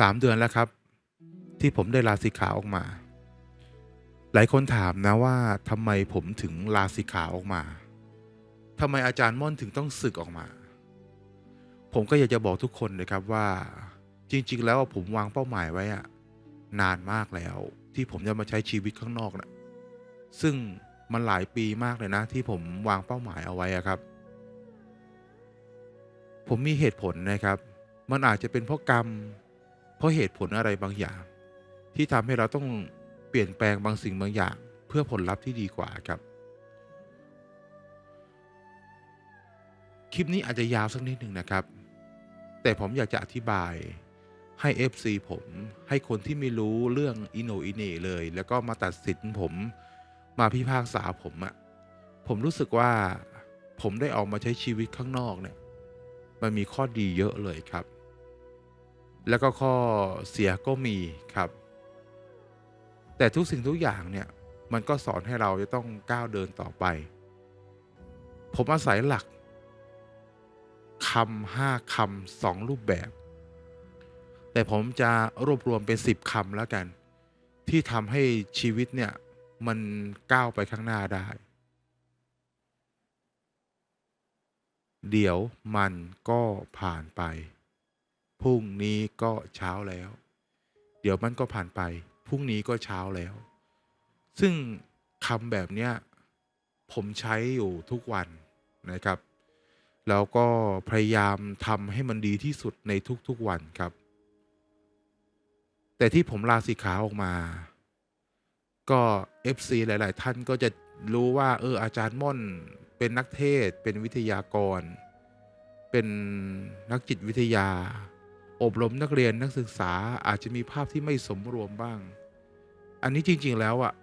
สามเดือนแล้วครับ ที่ผมได้ลาสิกขาออกมา หลายคนถามนะว่าทำไมผมถึงลาสิกขาออกมาทำไมอาจารย์ม่อนถึงต้องสึกออกมา ผมก็อยากจะบอกทุกคนนะครับว่า จริง ๆ แล้วผมวางเป้าหมายไว้อะนานมากแล้ว ที่ผมจะมาใช้ชีวิตข้างนอกนะซึ่งมันหลายปีมากเลยนะ ที่ผมวางเป้าหมายเอาไว้ครับ ผมมีเหตุผลนะครับ มันอาจจะเป็นเพราะกรรม เพราะเหตุผลอะไรบางอย่าง ที่ทำให้เราต้องเปลี่ยนแปลงบางสิ่งบางอย่าง เพื่อผลลัพธ์ที่ดีกว่าครับ คลิปนี้อาจจะยาวสักนิดหนึ่งนะครับ แต่ผมอยากจะอธิบายให้ FC ผมให้คนที่ไม่รู้เรื่องอิโนอิเน่เลย แล้วก็มาตัดสินผมมาพิพากษาผมอะผมรู้สึกว่าผมได้ออกมาใช้ชีวิตข้างนอกเนี่ย มันมีข้อดีเยอะเลยครับ แล้วก็ข้อเสียก็มีครับ แต่ทุกสิ่งทุกอย่างเนี่ยมันก็สอนให้เราจะต้องก้าวเดินต่อไป ผมอาศัยหลักคำห้าคำสองรูปแบบ แต่ผมจะรวบรวมเป็นสิบคำแล้วกัน ที่ทำให้ชีวิตเนี่ยมันก้าวไปข้างหน้าได้ เดี๋ยวมันก็ผ่านไป พรุ่งนี้ก็เช้าแล้ว เดี๋ยวมันก็ผ่านไป พรุ่งนี้ก็เช้าแล้ว ซึ่งคำแบบเนี้ยผมใช้อยู่ทุกวันนะครับ แล้วก็พยายามทำให้มันดีที่สุดในทุกๆวันครับ แต่ที่ผมลาสิขาออกมา ก็ FC หลาย ๆ ท่านก็จะรู้ว่า เอออาจารย์ม่อนเป็นนักเทศ เป็นวิทยากร เป็นนักจิตวิทยา อบรมนักเรียนนักศึกษาอาจจะมีภาพที่ไม่สมรวมบ้าง อันนี้จริง ๆแล้วอะ่ะ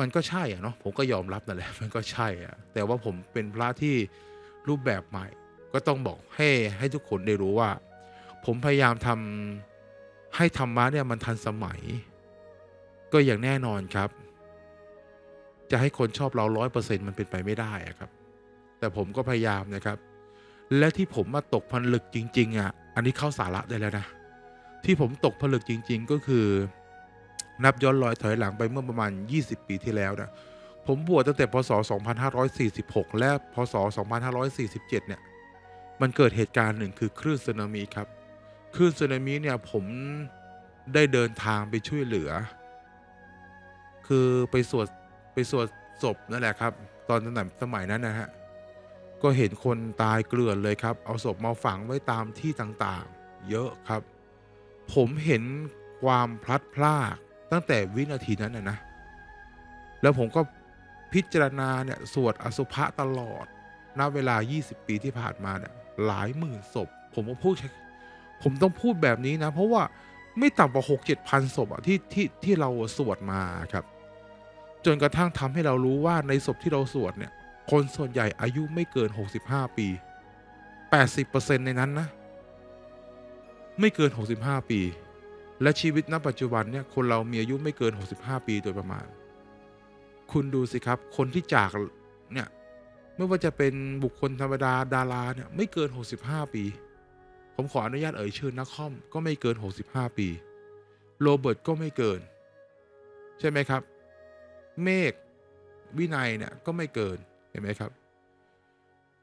มันก็ใช่อะเนาะผมก็ยอมรับนั่นแหละมันก็ใช่อะแต่ว่าผมเป็นพระที่รูปแบบใหม่ ก็ต้องบอกให้ให้ทุกคนได้รู้ว่า ผมพยายามทำให้ธรรมะเนี่ยมันทันสมัย ก็อย่างแน่นอนครับ จะให้คนชอบเราร้อยเปอร์เซ็นต์มันเป็นไปไม่ได้อะครับ แต่ผมก็พยายามนะครับและที่ผมมาตกผลึกจริง ๆอะ นนี้เข้าสาระได้แล้วนะ ที่ผมตกผลึกจริง ๆ ก็คือ นับย้อนรอยถอยหลังไปเมื่อประมาณ 20 ปีที่แล้วนะผมบวชตั้งแต่พศ 2546 และพศ 2547 เนี่ย มันเกิดเหตุการณ์หนึ่งคือคลื่นสึนามิครับ คลื่นสึนามิเนี่ยผมได้เดินทางไปช่วยเหลือ คือไปสวดไปสวดศพนั่นแหละครับ ตอนสมัยสมัยนั้นนะฮะ ก็เห็นคนตายเกลื่อนเลยครับ เอาศพมาฝังไว้ตามที่ต่างๆ เยอะครับ ผมเห็นความพลัดพรากตั้งแต่วินาทีนั้นนะนะ แล้วผมก็พิจารณาเนี่ยสวดอสุภะตลอดณเวลา 20 ปีที่ผ่านมาเนี่ยหลายหมื่นศพ ผมก็พูดผมต้องพูดแบบนี้นะ เพราะว่าไม่ต่ำกว่า6 7พันศพอะที่ที่ที่เราสวดมาครับ จนกระทั่งทำให้เรารู้ว่าในศพที่เราสวดเนี่ย คนส่วนใหญ่อายุไม่เกิน 65 ปี 80%ในนั้นนะ ไม่เกิน 65 ปี และชีวิตณปัจจุบันเนี่ยคนเรามีอายุไม่เกิน 65 ปีโดยประมาณ คุณดูสิครับ คนที่จากเนี่ยไม่ว่าจะเป็นบุคคลธรรมดาดาราเนี่ยไม่เกิน 65 ปี ผมขออนุญาตเอ่ยชื่อนักคอมก็ไม่เกิน 65 ปี โรเบิร์ตก็ไม่เกิน ใช่ไหมครับ เมฆวินัยเนี่ยก็ไม่เกิน เห็นไหมครับ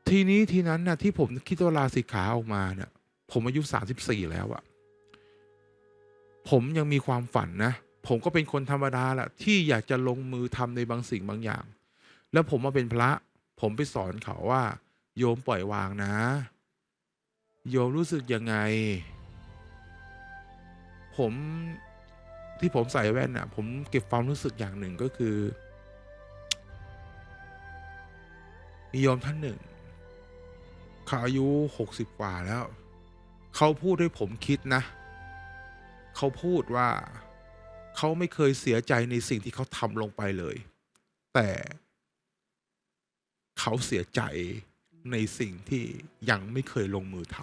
ทีนี้ทีนั้นนะที่ผมคิดว่าลาสิกขาออกมาเนี่ยผมอายุ34แล้วอะผมยังมีความฝันนะ ผมก็เป็นคนธรรมดาแหละที่อยากจะลงมือทำในบางสิ่งบางอย่าง แล้วผมมาเป็นพระ ผมไปสอนเขาว่า โยมปล่อยวางนะ โยมรู้สึกยังไง ผมที่ผมใส่แว่นน่ะ ผมเก็บความรู้สึกอย่างหนึ่งก็คือ มีโยมท่านหนึ่งเขาอายุหกสิบกว่าแล้ว เขาพูดให้ผมคิดนะ เขาพูดว่าเขาไม่เคยเสียใจในสิ่งที่เขาทำลงไปเลย แต่เขาเสียใจในสิ่งที่ยังไม่เคยลงมือท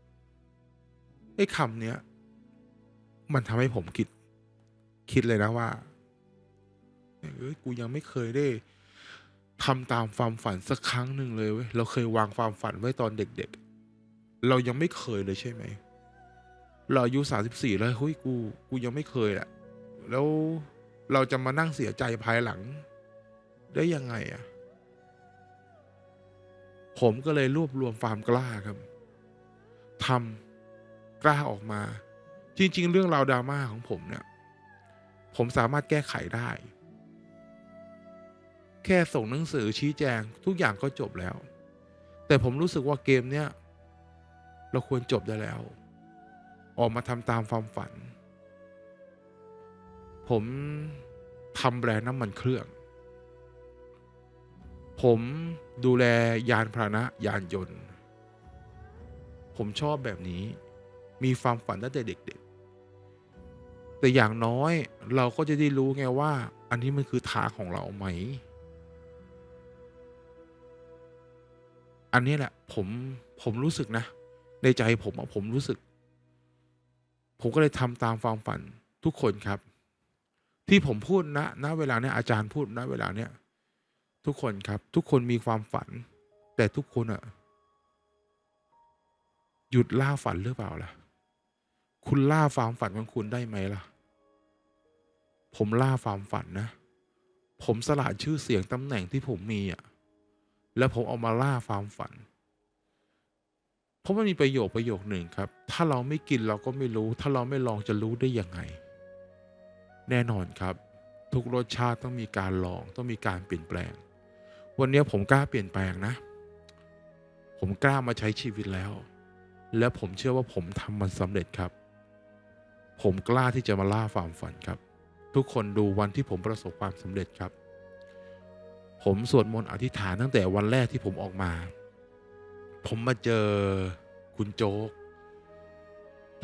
ำไอ้คำเนี้ย มันทำให้ผมคิด คิดเลยนะว่าเอ้ยกูยังไม่เคยได้ ทำตามความฝันสักครั้งหนึ่งเลยเว้ยเราเคยวางความฝันไว้ตอนเด็กๆ เรายังไม่เคยเลยใช่ไหม เราอายุสามสิบสี่แล้วเฮ้ยกูกูยังไม่เคยอะแล้วเราจะมานั่งเสียใจภายหลัง ได้ยังไงอะผมก็เลยรวบรวมความกล้าครับทำกล้าออกมา จริง ๆ เรื่องราวดราม่าของผมเนี่ย ผมสามารถแก้ไขได้ แค่ส่งหนังสือชี้แจงทุกอย่างก็จบแล้ว แต่ผมรู้สึกว่าเกมเนี้ยเราควรจบได้แล้ว ออกมาทำตามความฝัน ผมทำแบรนด์น้ำมันเครื่อง ผมดูแลยานพาหนะยานยนต์ ผมชอบแบบนี้ มีความฝันตั้งแต่เด็กๆ แต่อย่างน้อยเราก็จะได้รู้ไงว่า อันนี้มันคือทางของเราไหม อันนี้แหละ ผมผมรู้สึกนะ ในใจผมอะผมรู้สึก ผมก็เลยทำตามความฝันทุกคนครับ ที่ผมพูดนะณเวลาเนี้ยอาจารย์พูดณเวลาเนี้ยทุกคนครับ ทุกคนมีความฝัน แต่ทุกคนอะหยุดล่าฝันหรือเปล่าล่ะ คุณล่าความฝันของคุณได้ไหมล่ะ ผมล่าความฝันนะ ผมสละชื่อเสียงตำแหน่งที่ผมมีอะ แล้วผมเอามาล่าความฝัน เพราะมันมีประโยคประโยคหนึ่งครับ ถ้าเราไม่กินเราก็ไม่รู้ ถ้าเราไม่ลองจะรู้ได้ยังไง แน่นอนครับ ทุกรสชาติต้องมีการลองต้องมีการเปลี่ยนแปลง วันนี้ผมกล้าเปลี่ยนแปลงนะ ผมกล้ามาใช้ชีวิตแล้ว และผมเชื่อว่าผมทำมันสำเร็จครับ ผมกล้าที่จะมาล่าความฝันครับ ทุกคนดูวันที่ผมประสบความสำเร็จครับ ผมสวดมนต์อธิษฐานตั้งแต่วันแรกที่ผมออกมา ผมมาเจอคุณโจ๊ก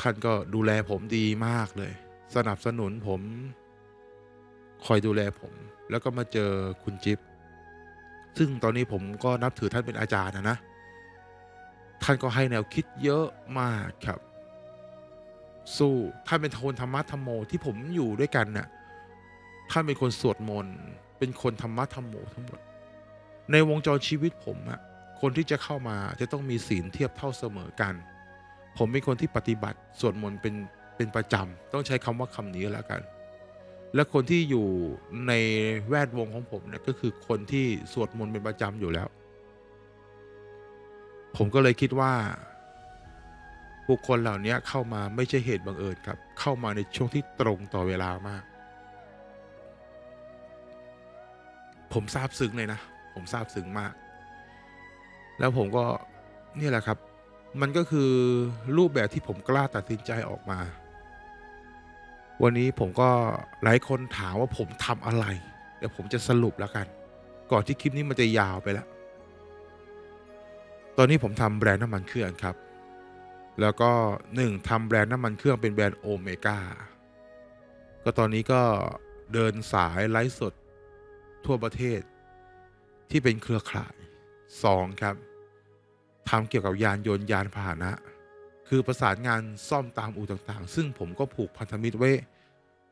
ท่านก็ดูแลผมดีมากเลย สนับสนุนผม คอยดูแลผม แล้วก็มาเจอคุณจิ๊บซึ่งตอนนี้ผมก็นับถือท่านเป็นอาจารย์นะนะ ท่านก็ให้แนวคิดเยอะมากครับ สู้ท่านเป็นโทนธรรมะธรรมโมที่ผมอยู่ด้วยกันน่ะท่านเป็นคนสวดมนต์ เป็นคนธรรมะธรรมโมทั้งหมด ในวงจรชีวิตผมอะคนที่จะเข้ามาจะต้องมีศีลเทียบเท่าเสมอกัน ผมเป็นคนที่ปฏิบัติสวดมนต์เป็นเป็นประจำต้องใช้คำว่าคำนี้แล้วกัน และคนที่อยู่ในแวดวงของผมเนี่ยก็คือคนที่สวดมนต์เป็นประจำอยู่แล้ว ผมก็เลยคิดว่าบุคคลเหล่านี้เข้ามาไม่ใช่เหตุบังเอิญครับ เข้ามาในช่วงที่ตรงต่อเวลามาก ผมซาบซึ้งเลยนะ ผมซาบซึ้งมาก แล้วผมก็นี่แหละครับ มันก็คือรูปแบบที่ผมกล้าตัดสินใจออกมา วันนี้ผมก็หลายคนถามว่าผมทำอะไร เดี๋ยวผมจะสรุปแล้วกัน ก่อนที่คลิปนี้มันจะยาวไปแล้วตอนนี้ผมทำแบรนด์น้ำมันเครื่องครับ แล้วก็หนึ่งทำแบรนด์น้ำมันเครื่องเป็นแบรนด์โอเมก้า ก็ตอนนี้ก็เดินสายไลฟ์สด ทั่วประเทศ ที่เป็นเครือข่ายสองครับทำเกี่ยวกับยานยนต์ยานพาหนะ คือประสานงานซ่อมตามอู่ต่างๆ ซึ่งผมก็ผูกพันธมิตรไว้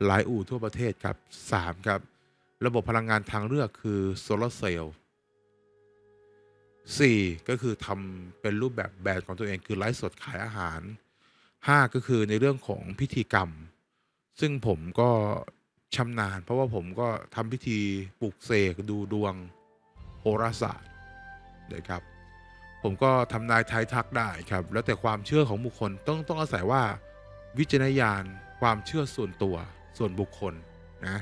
หลายอู่ทั่วประเทศครับสามครับ ระบบพลังงานทางเลือกคือโซลาร์เซลล์ 4 ก็คือทำเป็นรูปแบบแบรนด์ของตัวเองคือไลฟ์สดขายอาหาร 5 ก็คือในเรื่องของพิธีกรรม ซึ่งผมก็ ชำนาญ เพราะว่าผมก็ทำพิธีปลุกเสกดูดวงโหราศาสตร์นะครับ ผมก็ทำนายทายทักได้ครับ แล้วแต่ความเชื่อของบุคคลต้องต้องอาศัยว่าวิจารณญาณความเชื่อส่วนตัวส่วนบุคคลนะ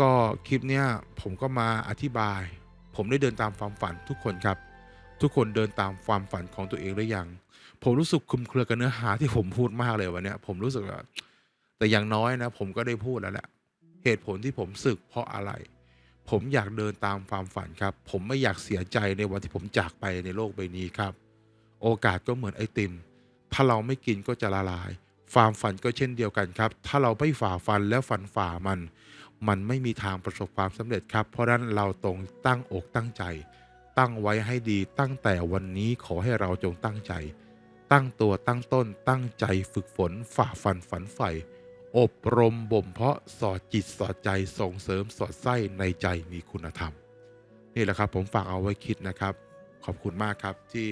ก็คลิปเนี้ยผมก็มาอธิบาย ผมได้เดินตามความฝันทุกคนครับ ทุกคนเดินตามความฝันของตัวเองหรือยัง ผมรู้สึกคุมเครือกับเนื้อหาที่ผมพูดมากเลยวันนี้ผมรู้สึกว่าแต่อย่างน้อยนะ ผมก็ได้พูดแล้วแหละ เหตุผลที่ผมสึกเพราะอะไร ผมอยากเดินตามความฝันครับ ผมไม่อยากเสียใจในวันที่ผมจากไปในโลกใบนี้ครับ โอกาสก็เหมือนไอติม ถ้าเราไม่กินก็จะละลายความฝันก็เช่นเดียวกันครับ ถ้าเราไม่ฝ่าฟันแล้วฟันฝ่ามัน มันไม่มีทางประสบความสำเร็จครับ เพราะฉะนั้นเราตรงตั้งอกตั้งใจ ตั้งไว้ให้ดีตั้งแต่วันนี้ขอให้เราจงตั้งใจ ตั้งตัวตั้งต้นตั้งใจฝึกฝนฝ่าฟันฝันใฝ่ อบรมบ่มเพาะสอดจิตสอดใจส่งเสริมสอดไส้ในใจมีคุณธรรม นี่แหละครับผมฝากเอาไว้คิดนะครับ ขอบคุณมากครับที่